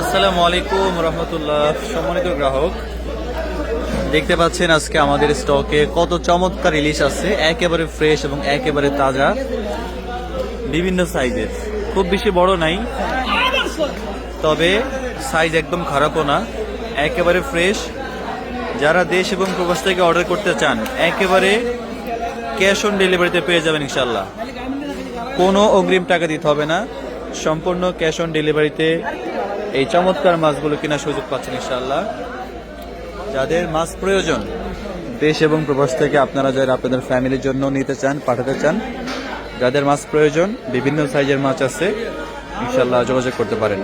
আসসালামু আলাইকুম রহমতুল্লাহ, সম্মানিত গ্রাহক। দেখতে পাচ্ছেন আজকে আমাদের স্টকে কত চমৎকার ইলিশ আছে, একেবারে ফ্রেশ এবং একেবারে তাজা, বিভিন্ন সাইজের খুব বেশি বড় নাই, তবে সাইজ একদম খারাপও না, একেবারে ফ্রেশ যারা দেশ এবং প্রবাস থেকে অর্ডার করতে চান, একেবারে ক্যাশ অন ডেলিভারিতে পেয়ে যাবেন ইনশাল্লাহ কোনো অগ্রিম টাকা দিতে হবে না। সম্পূর্ণ ক্যাশ অন ডেলিভারিতে এই চমৎকার মাছগুলো কেনার সুযোগ পাচ্ছেন ইনশাল্লাহ যাদের মাছ প্রয়োজন, দেশ এবং প্রবাস থেকে আপনারা যারা আপনাদের ফ্যামিলির জন্য নিতে চান, পাঠাতে চান, যাদের মাছ প্রয়োজন, বিভিন্ন সাইজের মাছ আছে ইনশাল্লাহ যোগাযোগ করতে পারেন।